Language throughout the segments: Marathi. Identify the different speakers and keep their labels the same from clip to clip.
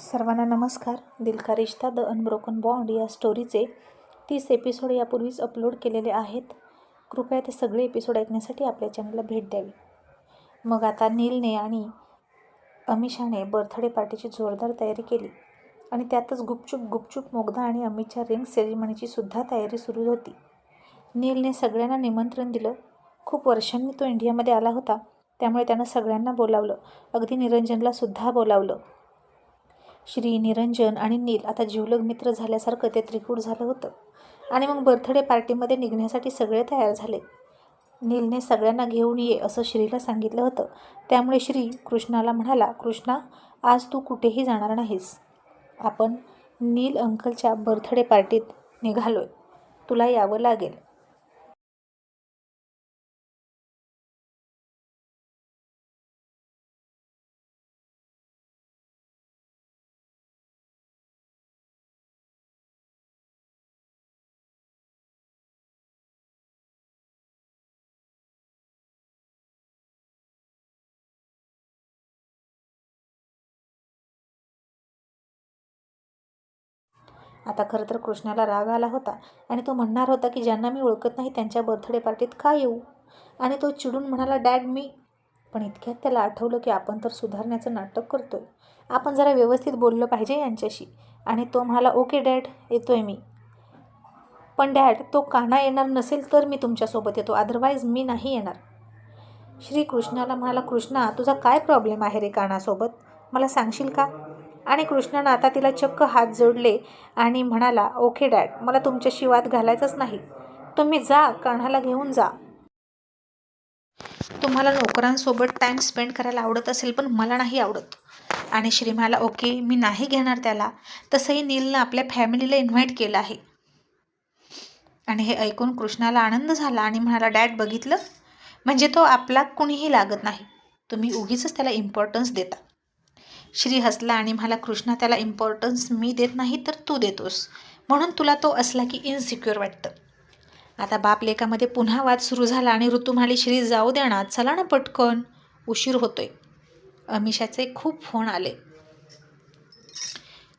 Speaker 1: सर्वांना नमस्कार. Dilka Rishta the unbroken bond या स्टोरीचे तीस एपिसोड यापूर्वीच अपलोड केलेले आहेत. कृपया ते सगळे एपिसोड ऐकण्यासाठी आपल्या चॅनलला भेट द्यावी. मग आता नीलने आणि अमिषाने बर्थडे पार्टीची जोरदार तयारी केली आणि त्यातच गुपचूप गुपचूप मोगदा आणि अमितच्या रिंग सेरेमनीची सुद्धा तयारी सुरू होती. नीलने सगळ्यांना निमंत्रण दिलं. खूप वर्षांनी तो इंडियामध्ये आला होता. त्यामुळे त्यानं सगळ्यांना बोलावलं. अगदी निरंजनला सुद्धा बोलावलं. श्री निरंजन आणि नील आता जीवलग मित्र झाल्यासारखं ते त्रिकूट झालं होतं. आणि मग बर्थडे पार्टीमध्ये निघण्यासाठी सगळे तयार झाले. नीलने सगळ्यांना घेऊन ये असं श्रीला सांगितलं होतं. त्यामुळे श्री कृष्णाला म्हणाला कृष्णा आज तू कुठेही जाणार नाहीस. आपण नील अंकलच्या बर्थडे पार्टीत निघालोय. तुला यावं लागेल. आता खरं तर कृष्णाला राग आला होता आणि तो म्हणणार होता की ज्यांना मी ओळखत नाही त्यांच्या बर्थडे पार्टीत का येऊ? आणि तो चिडून म्हणाला डॅड मी पण इतक्यात त्याला आठवलं की आपण तर सुधारण्याचं नाटक करतोय. आपण जरा व्यवस्थित बोललं पाहिजे यांच्याशी. आणि तो म्हणाला ओके डॅड येतोय मी. पण डॅड तो काना येणार नसेल तर मी तुमच्यासोबत येतो. अदरवाईज मी नाही येणार. श्रीकृष्णाला म्हणाला कृष्णा तुझा काय प्रॉब्लेम आहे रे कानासोबत? मला सांगशील का? आणि कृष्णानं आता तिला चक्क हात जोडले आणि म्हणाला ओके डॅड मला तुमच्याशी वाद घालायचाच नाही. तुम्ही जा कान्हाला घेऊन जा. तुम्हाला नोकरांसोबत टाईम स्पेंड करायला आवडत असेल पण मला नाही आवडत. आणि श्री म्हणाला ओके मी नाही घेणार त्याला. तसंही नीलनं आपल्या फॅमिलीला इन्व्हाइट केलं आहे. आणि हे ऐकून कृष्णाला आनंद झाला आणि म्हणाला डॅड बघितलं? म्हणजे तो आपला कुणीही लागत नाही. तुम्ही उगीच त्याला इम्पॉर्टन्स देता. श्री हसला आणि मला कृष्णा त्याला इम्पॉर्टन्स मी देत नाही तर तू देतोस. म्हणून तुला तो असला की इनसिक्युअर वाटतं. आता बाप लेकामध्ये पुन्हा वाद सुरू झाला आणि ऋतू म्हणाली श्री जाऊ देणार चला ना पटकन. उशीर होतोय. अमिषाचे खूप फोन आले.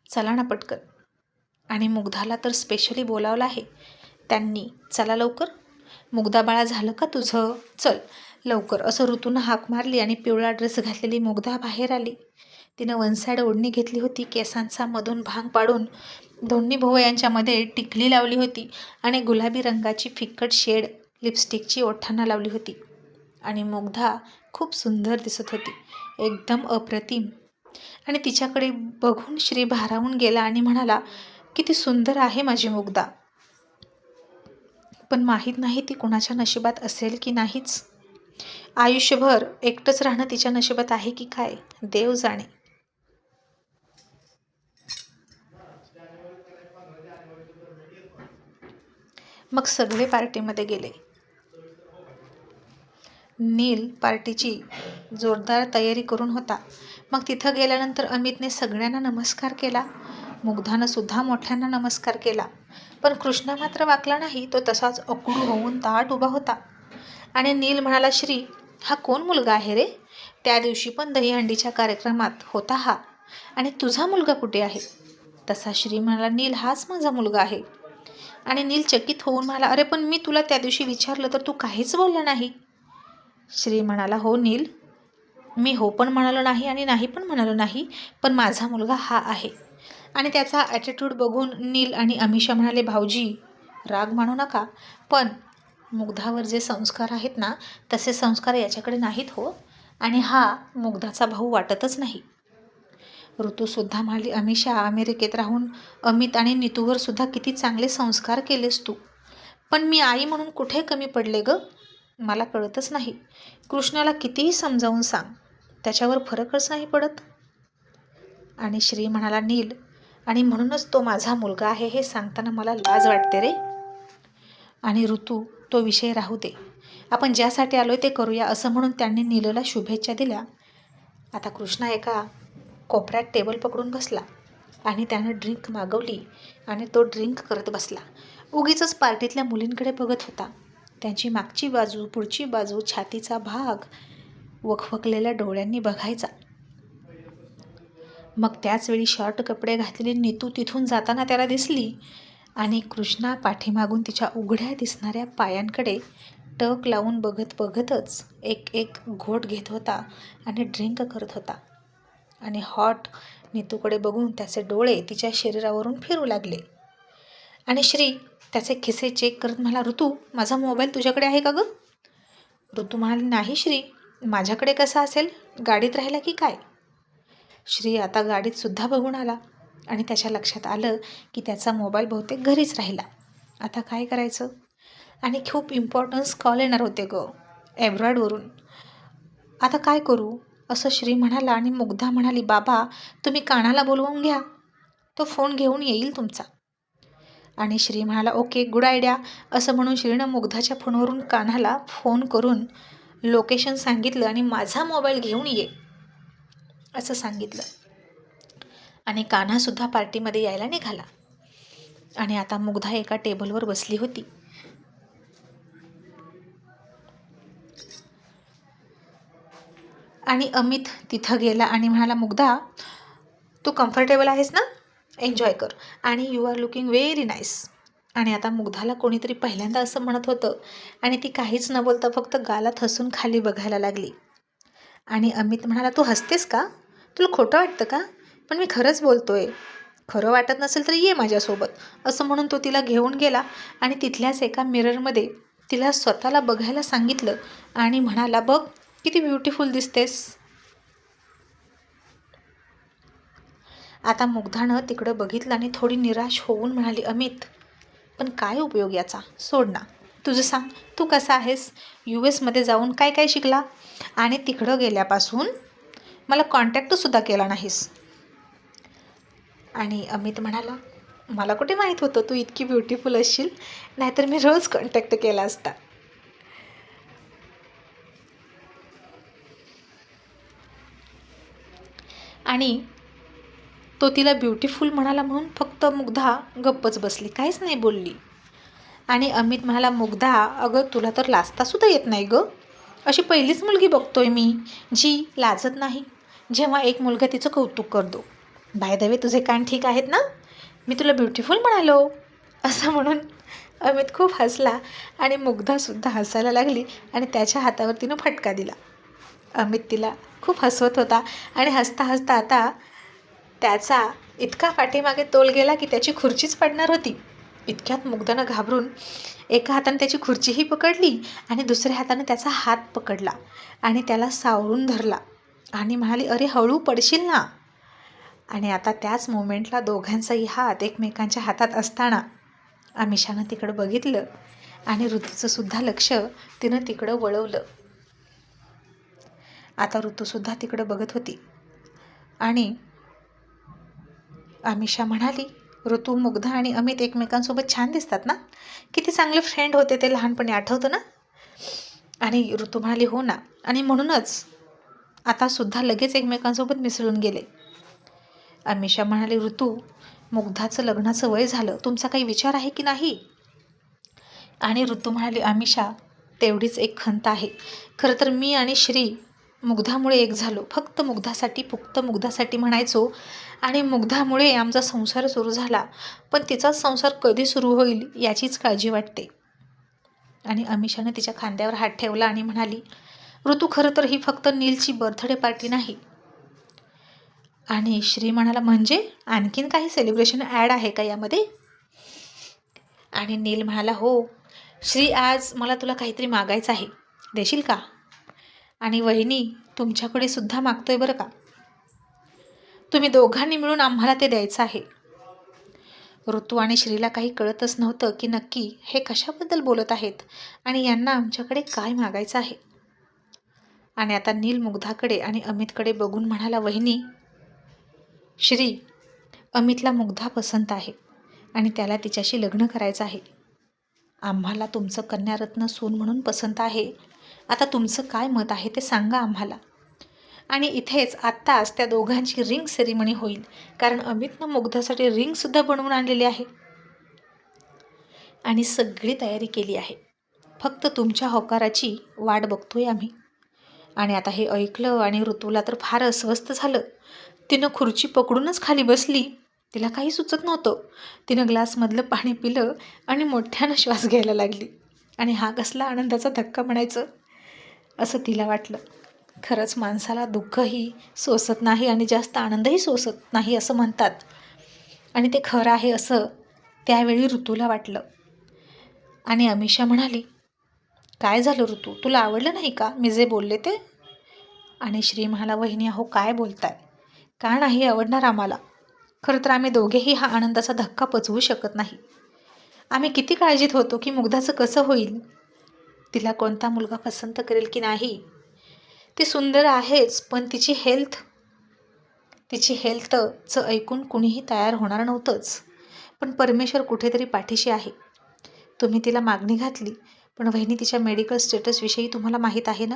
Speaker 1: चला ना पटकन. आणि मुग्धाला तर स्पेशली बोलावलं आहे. त्यांनी चला लवकर. मुग्धा बाळा झालं का तुझं? चल लवकर. असं ऋतूनं हाक मारली आणि पिवळा ड्रेस घातलेली मुग्धा बाहेर आली. तिनं वन साईड ओढणी घेतली होती. केसांचा मधून भांग पाडून दोन्ही भोवयांच्यामध्ये टिकली लावली होती आणि गुलाबी रंगाची फिक्कट शेड लिपस्टिकची ओठांना लावली होती आणि मुग्धा खूप सुंदर दिसत होती. एकदम अप्रतिम. आणि तिच्याकडे बघून श्री भारावून गेला आणि म्हणाला किती सुंदर आहे माझी मुग्धा. पण माहीत नाही ती कुणाच्या नशिबात असेल की नाहीच. आयुष्यभर एकटंच राहणं तिच्या नशिबात आहे की काय? देव जाणे. मग सगळे पार्टीमध्ये गेले. नील पार्टीची जोरदार तयारी करून होता. मग तिथं गेल्यानंतर अमितने सगळ्यांना नमस्कार केला. मुग्धानं सुद्धा मोठ्यांना नमस्कार केला. पण कृष्णा मात्र वाकला नाही तो तसाच अकडू होऊन ताट उभा होता. आणि नील म्हणाला श्री हा कोण मुलगा आहे रे? त्या दिवशी पण दहीहंडीच्या कार्यक्रमात होता हा. आणि तुझा मुलगा कुठे आहे? तसा श्री म्हणाला नील हाच माझा मुलगा आहे. आणि नील चकित होऊन म्हणाला अरे पण मी तुला त्या दिवशी विचारलं तर तू काहीच बोलला नाही. श्री म्हणाला हो नील मी हो पण म्हणालो नाही आणि नाही पण म्हणालो नाही पण माझा मुलगा हा आहे. आणि त्याचा ॲटिट्यूड बघून नील आणि अमिषा म्हणाले भाऊजी राग मानू नका पण मुग्धावर जे संस्कार आहेत ना तसे संस्कार याच्याकडे नाहीत हो. आणि हा मुग्धाचा भाऊ वाटतच नाही. ऋतूसुद्धा म्हणाली अमिषा अमेरिकेत राहून अमित आणि नितूवर सुद्धा किती चांगले संस्कार केलेस तू. पण मी आई म्हणून कुठे कमी पडले ग? मला कळतच नाही. कृष्णाला कितीही समजावून सांग त्याच्यावर फरकच नाही पडत. आणि श्री म्हणाला नील आणि म्हणूनच तो माझा मुलगा आहे हे सांगताना मला लाज वाटते रे. आणि ऋतू तो विषय राहू दे. आपण ज्यासाठी आलो ते करूया असं म्हणून त्यांनी नीलला शुभेच्छा दिल्या. आता कृष्णा एका कोपऱ्यात टेबल पकडून बसला आणि त्यानं ड्रिंक मागवली आणि तो ड्रिंक करत बसला. उगीच पार्टीतल्या मुलींकडे बघत होता. त्यांची मागची बाजू पुढची बाजू छातीचा भाग वखवकलेल्या डोळ्यांनी बघायचा. मग त्याचवेळी शॉर्ट कपडे घातलेली नीतू तिथून जाताना त्याला दिसली आणि कृष्णा पाठीमागून तिच्या उघड्या दिसणाऱ्या पायांकडे टक लावून बघत बघतच एक एक घोट घेत होता आणि ड्रिंक करत होता. आणि हॉट नीतूकडे बघून त्याचे डोळे तिच्या शरीरावरून फिरू लागले. आणि श्री त्याचे खिसे चेक करत म्हणाला ऋतू माझा मोबाईल तुझ्याकडे आहे का गं? ऋतू म्हणाली नाही श्री माझ्याकडे कसा असेल? गाडीत राहिला की काय? श्री आता गाडीत सुद्धा बघून आला आणि त्याच्या लक्षात आलं की त्याचा मोबाईल बहुतेक घरीच राहिला. आता काय करायचं? आणि खूप इम्पॉर्टन्स कॉल येणार होते ग एब्रॉयडवरून आता काय करू? असं श्री म्हणाला आणि मुग्धा म्हणाली बाबा तुम्ही कानाला बोलवून घ्या. तो फोन घेऊन येईल तुमचा. आणि श्री म्हणाला ओके गुड आयडिया. असं म्हणून श्रीनं मुग्धाच्या फोनवरून कान्हाला फोन करून लोकेशन सांगितलं आणि माझा मोबाईल घेऊन ये. असं सांगितलं. आणि कान्हासुद्धा पार्टीमध्ये यायला निघाला. आणि आता मुग्धा एका टेबलवर बसली होती. आणि अमित तिथं गेला आणि म्हणाला मुग्धा तू कम्फर्टेबल आहेस ना? एन्जॉय कर. आणि you are looking very nice आणि आता मुग्धाला कोणीतरी पहिल्यांदा असं म्हणत होतं आणि ती काहीच न बोलता फक्त गालात हसून खाली बघायला लागली. आणि अमित म्हणाला तू हसतेस का? तुला खोटं वाटतं का? पण मी खरंच बोलतोय. खरं वाटत नसेल तर ये माझ्यासोबत. असं म्हणून तो तिला घेऊन गेला आणि तिथल्याच एका मिररमध्ये तिला स्वतःला बघायला सांगितलं आणि म्हणाला बघ किती ब्युटिफुल दिसतेस. आता मुग्धानं तिकडं बघितलं आणि थोडी निराश होऊन म्हणाली अमित पण काय उपयोग याचा? सोड ना. तुझं सांग तू कसा आहेस? यू एसमध्ये जाऊन काय काय शिकला? आणि तिकडं गेल्यापासून मला कॉन्टॅक्टसुद्धा केला नाहीस. आणि अमित म्हणाला मला कुठे माहीत होतं तू इतकी ब्युटिफुल असशील? नाहीतर मी रोज कॉन्टॅक्ट केला असता. आणि तो तिला ब्युटिफुल म्हणाला म्हणून फक्त मुग्धा गप्पच बसली. काहीच नाही बोलली. आणि अमित म्हणाला मुग्धा अगं तुला तर लाजतासुद्धा येत नाही गं. अशी पहिलीच मुलगी बघतोय मी जी लाजत नाही. जेव्हा एक मुलगा तिचं कौतुक करतो. बाय द वे तुझे कान ठीक आहेत ना? मी तुला ब्युटिफुल म्हणालो. असं म्हणून अमित खूप हसला आणि मुग्धासुद्धा हसायला लागली आणि त्याच्या हातावर तिनं फटका दिला. अमित तिला खूप हसवत होता आणि हसता हसता आता त्याचा इतका पाठीमागे तोल गेला की त्याची खुर्चीच पडणार होती. इतक्यात मुग्धानं घाबरून एका हाताने त्याची खुर्चीही पकडली आणि दुसऱ्या हाताने त्याचा हात पकडला आणि त्याला सावरून धरला आणि म्हणाली अरे हळू पडशील ना. आणि आता त्याच मोमेंटला दोघांचाही हात एकमेकांच्या हातात असताना आमिषानं तिकडं बघितलं आणि ऋतूचंसुद्धा लक्ष तिनं तिकडं वळवलं. आता ऋतूसुद्धा तिकडं बघत होती. आणि अमिषा म्हणाली ऋतू मुग्धा आणि अमित एकमेकांसोबत छान दिसतात ना? किती चांगले फ्रेंड होते ते लहानपणी आठवतं ना? आणि ऋतू म्हणाली हो ना. आणि म्हणूनच आतासुद्धा लगेच एकमेकांसोबत मिसळून गेले. अमिषा म्हणाली ऋतू मुग्धाचं लग्नाचं वय झालं. तुमचा काही विचार आहे की नाही? आणि ऋतू म्हणाली अमिषा तेवढीच एक खंत आहे. खरं तर मी आणि श्री मुग्धामुळे एक झालो. फक्त मुग्धासाठी फक्त मुग्धासाठी म्हणायचो आणि मुग्धामुळे आमचा संसार सुरू झाला. पण तिचा संसार कधी सुरू होईल याचीच काळजी वाटते. आणि अमिषाने तिच्या खांद्यावर हात ठेवला आणि म्हणाली ऋतू खरं तर ही फक्त नीलची बर्थडे पार्टी नाही. आणि श्री म्हणाला म्हणजे? आणखीन काही सेलिब्रेशन ॲड आहे का यामध्ये? आणि नील म्हणाला हो. श्री आज मला तुला काहीतरी मागायचं आहे. देशील का? आणि वहिनी तुमच्याकडे सुद्धा मागतोय बरं का? तुम्ही दोघांनी मिळून आम्हाला ते द्यायचं आहे. ऋतू आणि श्रीला काही कळतच नव्हतं की नक्की हे कशाबद्दल बोलत आहेत आणि यांना आमच्याकडे काय मागायचं आहे. आणि आता नील मुग्धाकडे आणि अमितकडे बघून म्हणाला वहिनी श्री अमितला मुग्धा पसंत आहे आणि त्याला तिच्याशी लग्न करायचं आहे. आम्हाला तुमचं कन्यारत्न सून म्हणून पसंत आहे. आता तुमचं काय मत आहे ते सांगा आम्हाला. आणि इथेच आत्ताच त्या दोघांची रिंग सेरिमनी होईल. कारण अमितनं मुग्धासाठी रिंगसुद्धा बनवून आणलेली आहे. आणि सगळी तयारी केली आहे. फक्त तुमच्या होकाराची वाट बघतोय आम्ही. आणि आता हे ऐकलं आणि ऋतूला तर फार अस्वस्थ झालं. तिनं खुर्ची पकडूनच खाली बसली. तिला काही सुचत नव्हतं. तिनं ग्लासमधलं पाणी पिलं आणि मोठ्यानं श्वास घ्यायला लागली. आणि हा कसला आनंदाचा धक्का म्हणायचं? असं तिला वाटलं. खरंच माणसाला दुःखही सोसत नाही आणि जास्त आनंदही सोसत नाही असं म्हणतात. आणि ते खरं आहे असं त्यावेळी ऋतूला वाटलं. आणि अमिषा म्हणाली काय झालं ऋतू? तुला आवडलं नाही का? मी जे बोलले ते? आणि श्री म्हणाला वहिनी अहो काय बोलताय? का नाही आवडणार आम्हाला? खरं तर आम्ही दोघेही हा आनंदाचा धक्का पचवू शकत नाही. आम्ही किती काळजीत होतो की मुग्धाचं कसं होईल? तिला कोणता मुलगा पसंत करेल की नाही? ती सुंदर आहेच पण तिची हेल्थ तिची हेल्थचं ऐकून कुणीही तयार होणार नव्हतंच. पण परमेश्वर कुठेतरी पाठीशी आहे. तुम्ही तिला मागणी घातली पण वहिनी तिच्या मेडिकल स्टेटसविषयी तुम्हाला माहीत आहे ना?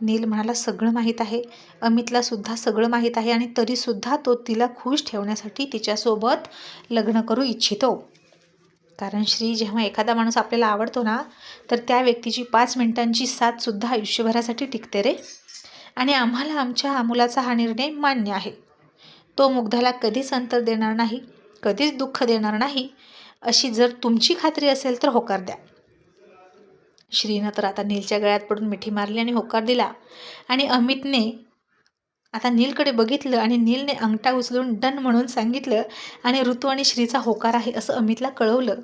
Speaker 1: नील म्हणाला सगळं माहीत आहे. अमितला सुद्धा सगळं माहीत आहे आणि तरीसुद्धा तो तिला खुश ठेवण्यासाठी तिच्यासोबत लग्न करू इच्छितो. कारण श्री जेव्हा एखादा माणूस आपल्याला आवडतो ना तर त्या व्यक्तीची पाच मिनिटांची साथसुद्धा आयुष्यभरासाठी टिकते रे. आणि आम्हाला आमच्या मुलाचा हा निर्णय मान्य आहे. तो मुग्धाला कधीच अंतर देणार नाही कधीच दुःख देणार नाही अशी जर तुमची खात्री असेल तर होकार द्या. श्रीनं तर आता नीलच्या गळ्यात पडून मिठी मारली आणि होकार दिला. आणि अमितने आता नीलकडे बघितलं आणि नीलने अंगठा उचलून डन म्हणून सांगितलं आणि ऋतू आणि श्रीचा होकार आहे असं अमितला कळवलं.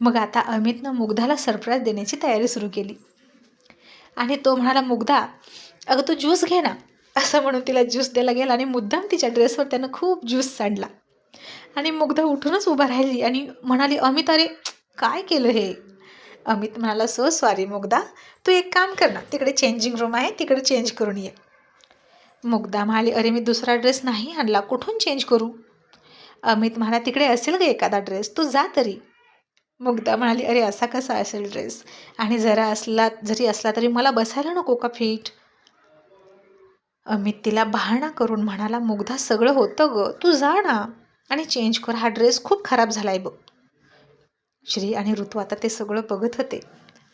Speaker 1: मग आता अमितनं मुग्धाला सरप्राईज देण्याची तयारी सुरू केली. आणि तो म्हणाला मुग्धा अगं तू ज्यूस घे ना असं म्हणून तिला ज्यूस द्यायला गेला आणि मुद्दाम तिच्या ड्रेसवर त्यानं खूप ज्यूस सांडला. आणि मुग्धा उठूनच उभा राहिली आणि म्हणाली अमित अरे काय केलं हे? अमित म्हणाला सो सॉरी मुग्धा तू एक काम कर ना तिकडे चेंजिंग रूम आहे तिकडे चेंज करून ये. मुग्धा म्हणाली अरे मी दुसरा ड्रेस नाही आणला. कुठून चेंज करू? अमित म्हणा तिकडे असेल का एखादा ड्रेस तू जा तरी. मुग्धा म्हणाली अरे असा कसा असेल ड्रेस आणि जरा असला जरी असला तरी मला बसायला नको का फिट अमित तिला बहाणा करून म्हणाला मुग्धा सगळं होतं ग. तू जा ना आणि चेंज कर. हा ड्रेस खूप खराब झाला आहे बघ. श्री आणि ऋतू आता ते सगळं बघत होते.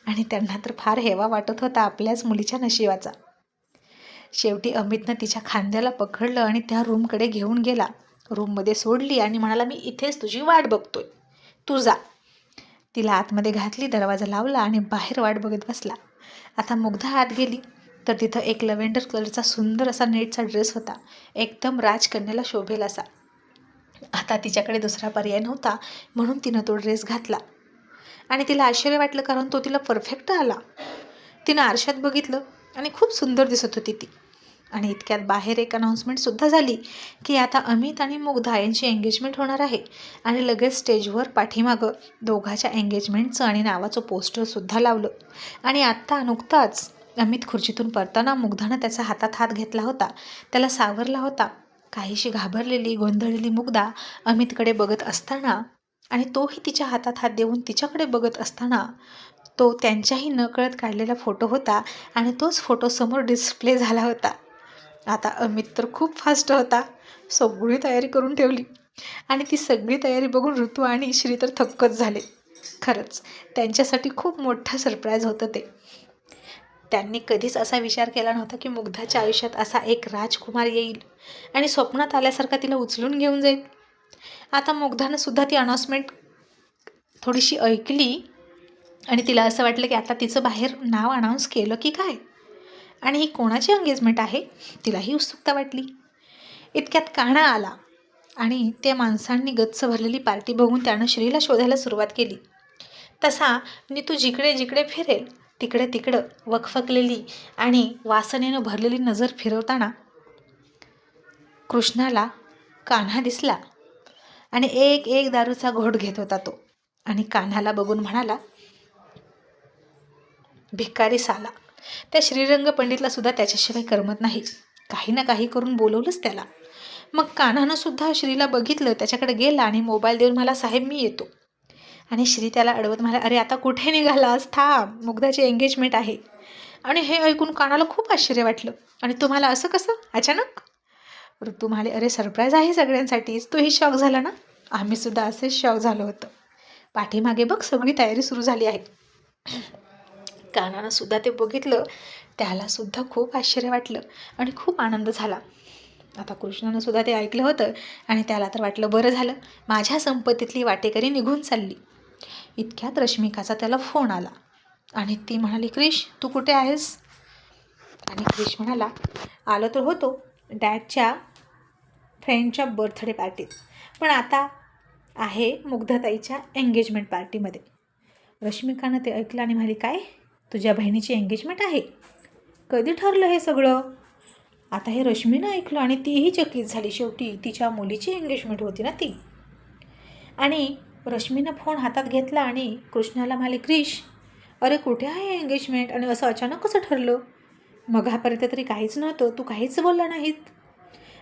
Speaker 1: आणि त्यांना तर फार हेवा वाटत होता आपल्याच मुलीच्या नशिबाचा. शेवटी अमितनं तिच्या खांद्याला पकडलं आणि त्या रूमकडे घेऊन गेला. रूममध्ये सोडली आणि म्हणाला मी इथेच तुझी वाट बघतोय. तू जा. तिला आतमध्ये घातली दरवाजा लावला आणि बाहेर वाट बघत बसला. आता मुग्धा आत गेली. तर तिथं एक लव्हेंडर कलरचा सुंदर असा नेटचा ड्रेस होता. एकदम राजकन्याला शोभेल असा. आता तिच्याकडे दुसरा पर्याय नव्हता म्हणून तिनं तो ड्रेस घातला. आणि तिला आश्चर्य वाटलं कारण तो तिला परफेक्ट आला. तिनं आरशात बघितलं आणि खूप सुंदर दिसत होती ती. आणि इतक्यात बाहेर एक अनाऊन्समेंटसुद्धा झाली की आता अमित आणि मुग्धा यांची एंगेजमेंट होणार आहे. आणि लगेच स्टेजवर पाठीमागं दोघाच्या एंगेजमेंटचं आणि नावाचं पोस्टरसुद्धा लावलं. आणि आत्ता नुकताच अमित खुर्चीतून परताना मुग्धानं त्याचा हातात हात घेतला होता. त्याला सावरला होता. काहीशी घाबरलेली गोंधळलेली मुग्धा अमितकडे बघत असताना आणि तोही तिच्या हातात हात देऊन तिच्याकडे बघत असताना तो त्यांच्याही नकळत काढलेला फोटो होता आणि तोच फोटो समोर डिस्प्ले झाला होता. आता अमित तर खूप फास्ट होता. सगळी तयारी करून ठेवली. आणि ती सगळी तयारी बघून ऋतू आणि श्री तर थक्कच झाले. खरंच त्यांच्यासाठी खूप मोठा सरप्राईज होतं ते. त्यांनी कधीच असा विचार केला नव्हता की मुग्धाच्या आयुष्यात असा एक राजकुमार येईल आणि स्वप्नात आल्यासारखा तिला उचलून घेऊन जाईल. आता मुग्धानं सुद्धा ती अनाऊन्समेंट थोडीशी ऐकली आणि तिला असं वाटलं की आता तिचं बाहेर नाव अनाऊन्स केलं की काय? आणि ही कोणाची एंगेजमेंट आहे? तिलाही उत्सुकता वाटली. इतक्यात काणा आला आणि त्या माणसांनी गच्च भरलेली पार्टी बघून त्यानं श्रीला शोधायला सुरुवात केली. तसा नीतू जिकडे जिकडे फिरेल तिकडे तिकडं वखफकलेली आणि वासनेनं भरलेली नजर फिरवताना कृष्णाला कान्हा दिसला आणि एक एक दारूचा घोट घेत होता तो. आणि कान्हाला बघून म्हणाला भिकारी साला त्या श्रीरंग पंडितला सुद्धा त्याच्याशिवाय करमत नाही. काही ना काही करून बोलवलंच त्याला. मग कान्हानं सुद्धा श्रीला बघितलं त्याच्याकडे गेला आणि मोबाईल देऊन मला साहेब मी येतो. आणि श्री त्याला अडवत मला अरे आता कुठे निघालास? थांब मुग्धाची एंगेजमेंट आहे. आणि हे ऐकून कानाला खूप आश्चर्य वाटलं. आणि तुम्हाला असं कसं? अचानक? ऋतू म्हणाले अरे सरप्राईज आहे सगळ्यांसाठीच तोही शॉक झाला ना? आम्हीसुद्धा असेच शॉक झालो होतं. पाठीमागे बघ सगळी तयारी सुरू झाली आहे. कानानं सुद्धा ते बघितलं त्यालासुद्धा खूप आश्चर्य वाटलं आणि खूप आनंद झाला. आता कृष्णानं सुद्धा ते ऐकलं होतं आणि त्याला तर वाटलं बरं झालं. माझ्या संपत्तीतली वाटेकरी निघून चालली. इतक्यात रश्मिकाचा त्याला फोन आला आणि ती म्हणाली क्रिश तू कुठे आहेस? आणि क्रिश म्हणाला आलो तर होतो डॅडच्या फ्रेंडच्या बर्थडे पार्टीत. पण आता आहे मुग्धताईच्या एंगेजमेंट पार्टीमध्ये. रश्मिकानं ते ऐकलं आणि म्हणाली काय? तुझ्या बहिणीची एंगेजमेंट आहे. कधी ठरलं हे सगळं? आता हे रश्मीनं ऐकलं आणि तीही चकित झाली शेवटी. तिच्या मुलीची एंगेजमेंट होती ना ती. आणि रश्मीनं फोन हातात घेतला आणि कृष्णाला म्हणाले क्रिश अरे कुठे आहे एंगेजमेंट आणि असं अचानक कसं ठरलं? मघापर्यंत तरी काहीच नव्हतं. तू काहीच बोलला नाहीत.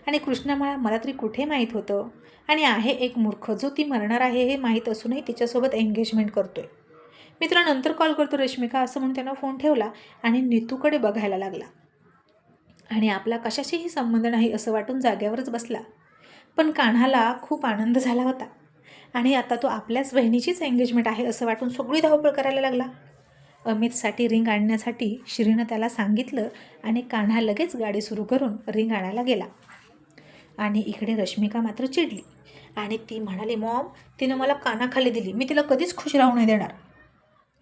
Speaker 1: आणि कृष्णा म्हणा मला तरी कुठे माहीत होतं? आणि आहे एक मूर्ख जो ती मरणार आहे हे माहीत असूनही तिच्यासोबत एंगेजमेंट करतो आहे मी तुला नंतर कॉल करतो रश्मिका असं म्हणून त्यानं फोन ठेवला आणि नीतूकडे बघायला लागला. आणि आपला कशाशीही संबंध नाही असं वाटून जाग्यावरच बसला. पण कान्हाला खूप आनंद झाला होता. आणि आता तो आपल्याच बहिणीचीच एंगेजमेंट आहे असं वाटून सगळी धावपळ करायला लागला. अमितसाठी रिंग आणण्यासाठी श्रीनं त्याला सांगितलं आणि कान्हा लगेच गाडी सुरू करून रिंग आणायला गेला. आणि इकडे रश्मिका मात्र चिडली. आणि ती म्हणाली मॉम तिनं मला कानाखाली दिली. मी तिला कधीच खुश राहू नाही देणार.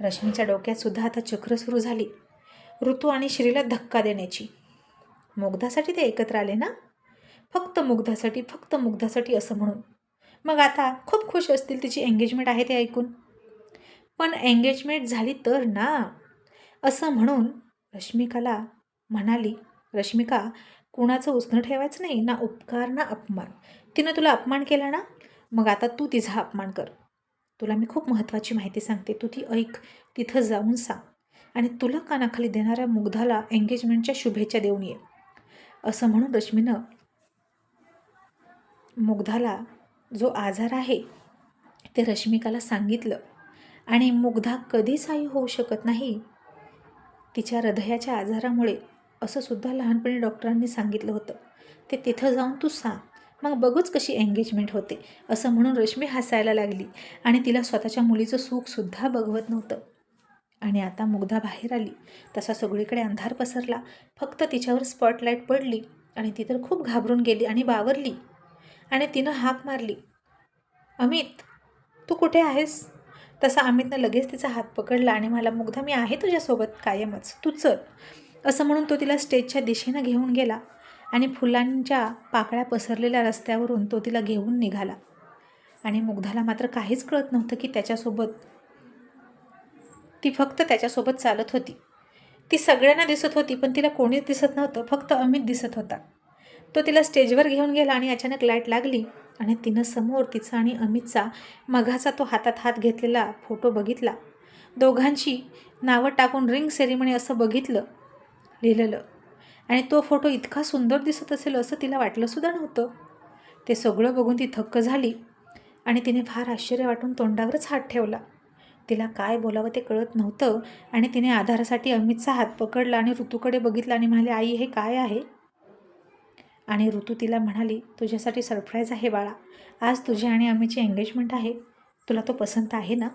Speaker 1: रश्मीच्या डोक्यात सुद्धा आता चक्र सुरू झाली. ऋतू आणि श्रीला धक्का देण्याची. मुग्धासाठी ते एकत्र आले ना? फक्त मुग्धासाठी फक्त मुग्धासाठी असं म्हणून. मग आता खूप खुश असतील तिची एंगेजमेंट आहे ते ऐकून. पण एंगेजमेंट झाली तर ना? असं म्हणून रश्मिकाला म्हणाली रश्मिका कुणाचं उसणं ठेवायचं नाही? ना उपकार ना अपमान. तिनं तुला अपमान केला ना? मग आता तू तिचा अपमान कर. तुला मी खूप महत्त्वाची माहिती सांगते. तू ती ऐक तिथं जाऊन सांग. आणि तुला कानाखाली देणाऱ्या मुग्धाला एंगेजमेंटच्या शुभेच्छा देऊन ये. असं म्हणून रश्मीनं मुग्धाला जो आजार आहे ते रश्मिकाला सांगितलं. आणि मुग्धा कधीच आई होऊ शकत नाही तिच्या हृदयाच्या आजारामुळे असं सुद्धा लहानपणी डॉक्टरांनी सांगितलं होतं. ते तिथं जाऊन तू सांग. मग बघूच कशी एंगेजमेंट होते असं म्हणून रश्मी हसायला लागली आणि तिला स्वतःच्या मुलीचं सुखसुद्धा बघवत नव्हतं. आणि आता मुग्धा बाहेर आली. तसा सगळीकडे अंधार पसरला. फक्त तिच्यावर स्पॉटलाईट पडली आणि ती तर खूप घाबरून गेली आणि बावरली. आणि तिनं हाक मारली. अमित तू कुठे आहेस? तसा अमितनं लगेच तिचा हात पकडला आणि मला मुग्धा मी आहे तुझ्यासोबत कायमच. तू चल. असं म्हणून तो तिला स्टेजच्या दिशेनं घेऊन गेला. आणि फुलांच्या पाकळ्या पसरलेल्या रस्त्यावरून तो तिला घेऊन निघाला. आणि मुग्धाला मात्र काहीच कळत नव्हतं की त्याच्यासोबत ती फक्त त्याच्यासोबत चालत होती. ती सगळ्यांना दिसत होती पण तिला कोणीच दिसत नव्हतं. फक्त अमित दिसत होता. तो तिला स्टेजवर घेऊन गेला आणि अचानक लाइट लागली आणि तिनं समोर तिचा आणि अमितचा मघाचा तो हातात हात घेतलेला फोटो बघितला. दोघांची नावं टाकून रिंग सेरेमनी असं बघितलं लिहिलेलं आणि तो फोटो इतका सुंदर दिसत असेल असं तिला वाटलंसुद्धा नव्हतं. ते सगळं बघून ती थक्क झाली आणि तिने फार आश्चर्य वाटून तोंडावरच हात ठेवला. तिला काय बोलावं ते कळत नव्हतं आणि तिने आधारासाठी अमितचा हात पकडला आणि ऋतूकडे बघितला आणि म्हणाले आई हे काय आहे? आणि ऋतू तिला म्हणाली तुझ्यासाठी सरप्राईज आहे बाळा. आज तुझी आणि अमितची एंगेजमेंट आहे. तुला तो पसंत आहे ना?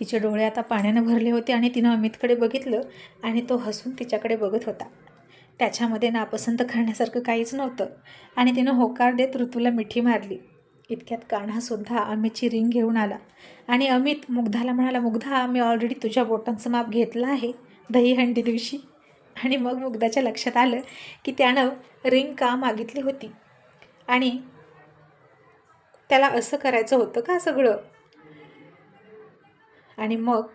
Speaker 1: तिचे डोळे आता पाण्यानं भरले होते आणि तिनं अमितकडे बघितलं आणि तो हसून तिच्याकडे बघत होता. त्याच्यामध्ये नापसंत करण्यासारखं काहीच नव्हतं आणि तिनं होकार देत ऋतूला मिठी मारली. इतक्यात कान्हासुद्धा अमितची रिंग घेऊन आला. आणि अमित मुग्धाला म्हणाला मुग्धा मी ऑलरेडी तुझ्या बोटांचं माप घेतलं आहे दहीहंडी दिवशी. आणि मग मुग्धाच्या लक्षात आलं की त्यानं रिंग का मागितली होती? आणि त्याला असं करायचं होतं का सगळं? आणि मग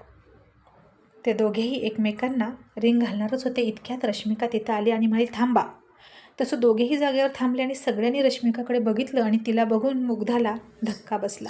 Speaker 1: ते दोघेही एकमेकांना रिंग घालणारच होते. इतक्यात रश्मिका तिथं आली आणि म्हणाली थांबा. तसं दोघेही जागेवर थांबले आणि सगळ्यांनी रश्मिकाकडे बघितलं आणि तिला बघून मुग्धाला धक्का बसला.